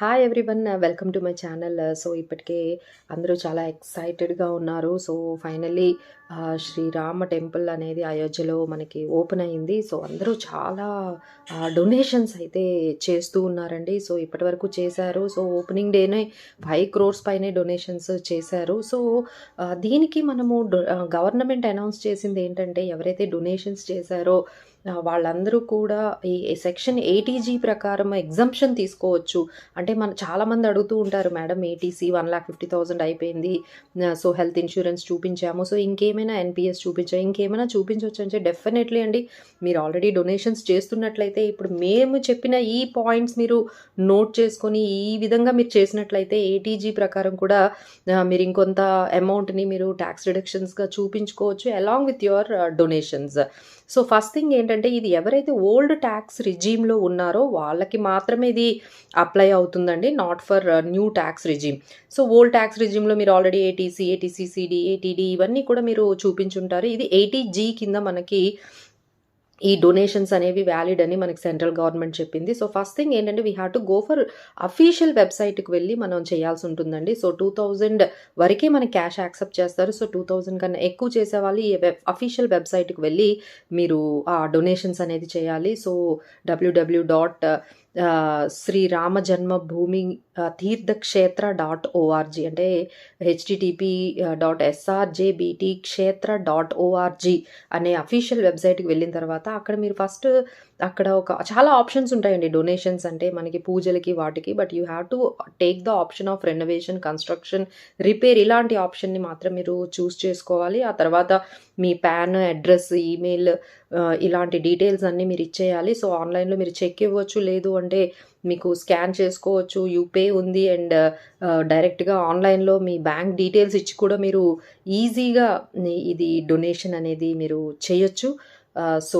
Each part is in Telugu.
Hi everyone welcome to my channel so ఇప్పటికే అందరూ చాలా ఎక్సైటెడ్గా ఉన్నారు. సో ఫైనల్లీ శ్రీరామ టెంపుల్ అనేది అయోధ్యలో మనకి ఓపెన్ అయింది. సో అందరూ చాలా uh, డొనేషన్స్ అయితే చేస్తూ ఉన్నారండి. సో ఇప్పటివరకు చేశారు. సో ఓపెనింగ్ డేనే ఫైవ్ క్రోర్స్ పైనే డొనేషన్స్ చేశారు. సో uh, దీనికి మనము uh, గవర్నమెంట్ అనౌన్స్ చేసింది ఏంటంటే ఎవరైతే డొనేషన్స్ చేశారో వాళ్ళందరూ కూడా ఈ సెక్షన్ ఏటీజీ ప్రకారం ఎగ్జంప్షన్ తీసుకోవచ్చు. అంటే మన చాలామంది అడుగుతూ ఉంటారు madam eighty C one lakh fifty thousand అయిపోయింది. సో హెల్త్ ఇన్సూరెన్స్ చూపించాము. సో ఇంకేమైనా ఎన్పిఎస్ చూపించాము ఇంకేమైనా చూపించవచ్చు అంటే డెఫినెట్లీ అండి మీరు ఆల్రెడీ డొనేషన్స్ చేస్తున్నట్లయితే ఇప్పుడు మేము చెప్పిన ఈ పాయింట్స్ మీరు నోట్ చేసుకొని ఈ విధంగా మీరు చేసినట్లయితే ఏటీజీ ప్రకారం కూడా మీరు ఇంకొంత అమౌంట్ని మీరు ట్యాక్స్ రిడక్షన్స్గా చూపించుకోవచ్చు along with your donations. So first thing ఏంటంటే ఇది ఎవరైతే ఓల్డ్ ట్యాక్స్ రిజీమ్లో ఉన్నారో వాళ్ళకి మాత్రమే ఇది అప్లై అవుతుందండి. Not for new tax regime so old tax రిజీమ్లో మీరు ఆల్రెడీ ఏటీసీ ఏటీసీసీడీ ఏటీడీ ఇవన్నీ కూడా మీరు చూపించుంటారు. ఇది ఎయిటీ జీ కింద మనకి ఈ డొనేషన్స్ అనేవి వ్యాలిడ్ అని మనకి సెంట్రల్ గవర్నమెంట్ చెప్పింది. సో ఫస్ట్ థింగ్ ఏంటంటే we have to go for official వెబ్సైట్కి వెళ్ళి మనం చేయాల్సి ఉంటుందండి. సో టూ థౌజండ్ వరకే మనకి క్యాష్ యాక్సెప్ట్ చేస్తారు. సో టూ థౌజండ్ కన్నా ఎక్కువ చేసే వాళ్ళు ఈ వెబ్ అఫీషియల్ వెబ్సైట్కి వెళ్ళి మీరు ఆ డొనేషన్స్ అనేది చేయాలి. So WW dot Shriram Janmabhoomi Teerthkshetra dot ORG అంటే HTTP dot SRJBT Kshetra dot ORG అనే అఫీషియల్ వెబ్సైట్కి వెళ్ళిన తర్వాత అక్కడ మీరు ఫస్ట్ అక్కడ ఒక చాలా ఆప్షన్స్ ఉంటాయండి. డొనేషన్స్ అంటే మనకి పూజలకి వాటికి but you have to take the option of renovation construction repair ఇలాంటి ఆప్షన్ని మాత్రం మీరు చూస్ చేసుకోవాలి. ఆ తర్వాత మీ ప్యాన్ అడ్రస్ ఈమెయిల్ ఇలాంటి డీటెయిల్స్ అన్నీ మీరు ఇచ్చేయాలి. సో ఆన్లైన్లో మీరు చెక్ ఇవ్వచ్చు లేదు అంటే మీకు స్కాన్ చేసుకోవచ్చు యూపే ఉంది అండ్ డైరెక్ట్గా ఆన్లైన్లో మీ బ్యాంక్ డీటెయిల్స్ ఇచ్చి కూడా మీరు ఈజీగా ఇది డొనేషన్ అనేది మీరు చేయొచ్చు. సో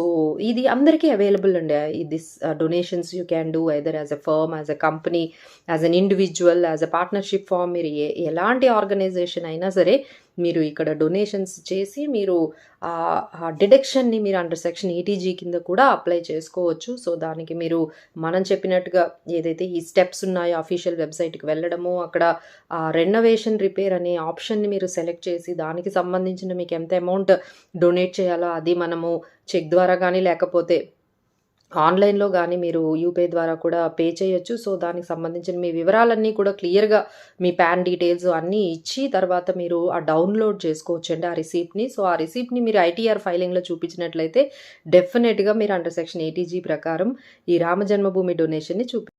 ఇది అందరికీ అవైలబుల్ అండి. This donations you can do either as a firm as a company as an individual as a partnership firm మీరు ఏ ఎలాంటి ఆర్గనైజేషన్ అయినా సరే మీరు ఇక్కడ డొనేషన్స్ చేసి మీరు ఆ డిడక్షన్ని మీరు అండర్ సెక్షన్ ఈటీజీ కింద కూడా అప్లై చేసుకోవచ్చు. సో దానికి మీరు మనం చెప్పినట్టుగా ఏదైతే ఈ స్టెప్స్ ఉన్నాయో అఫీషియల్ వెబ్సైట్కి వెళ్ళడము అక్కడ ఆ రెనోవేషన్ రిపేర్ అనే ఆప్షన్ని మీరు సెలెక్ట్ చేసి దానికి సంబంధించిన మీకు ఎంత అమౌంట్ డొనేట్ చేయాలో అది మనము చెక్ ద్వారా కానీ లేకపోతే ఆన్లైన్లో కానీ మీరు యూపే ద్వారా కూడా పే చేయొచ్చు. సో దానికి సంబంధించిన మీ వివరాలన్నీ కూడా క్లియర్గా మీ ప్యాన్ డీటెయిల్స్ అన్నీ ఇచ్చి తర్వాత మీరు ఆ డౌన్లోడ్ చేసుకోవచ్చు అండి ఆ రిసీప్ట్ని. సో ఆ రిసీప్ట్ని మీరు ఐటీఆర్ ఫైలింగ్లో చూపించినట్లయితే డెఫినెట్గా మీరు అండర్ సెక్షన్ ఏటీజీ ప్రకారం ఈ రామ జన్మభూమి డొనేషన్ని చూపి